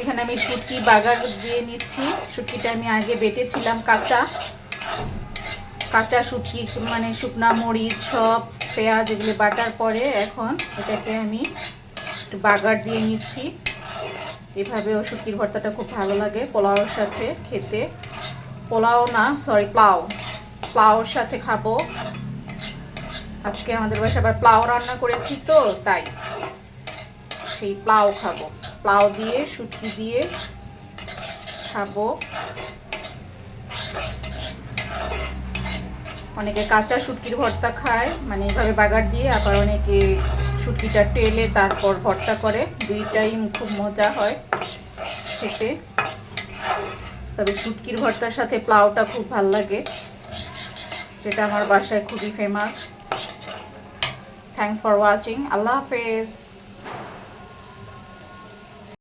এখানে আমি শুটকি বাগার দিয়ে নিচ্ছি। শুটকিটা আমি আগে বেটেছিলাম কাঁচা। কাঁচা শুটকি মানে শুকনা মরিচ সব, পেঁয়াজ এগুলো বাটার পরে এখন এটাকে আমি একটু বাগার দিয়ে নিচ্ছি। এভাবেও শুটকির ভর্তাটা খুব ভালো লাগে পোলাওর সাথে খেতে। পোলাও না সরি প্লাও প্লাওর সাথে খাব। আজকে আমাদের বাসায় আবার প্লাও রান্না করেছি তো, তাই। সেই প্লাও খাব। প্লাও দিয়ে শুটকি দিয়ে খাব। অনেকে কাঁচা শুটকির ভর্তা খায় মানে এইভাবে বাগার দিয়ে, আবার অনেকে শুটকিটা টেলে তারপর ভর্তা করে। দুইটাই খুব মজা হয় খেতে। তবে শুটকির ভর্তার সাথে প্লাউটা খুব ভালো লাগে, যেটা আমার বাসায় খুবই ফেমাস থ্যাংকস ফর ওয়াচিং আল্লাহ হাফেজ।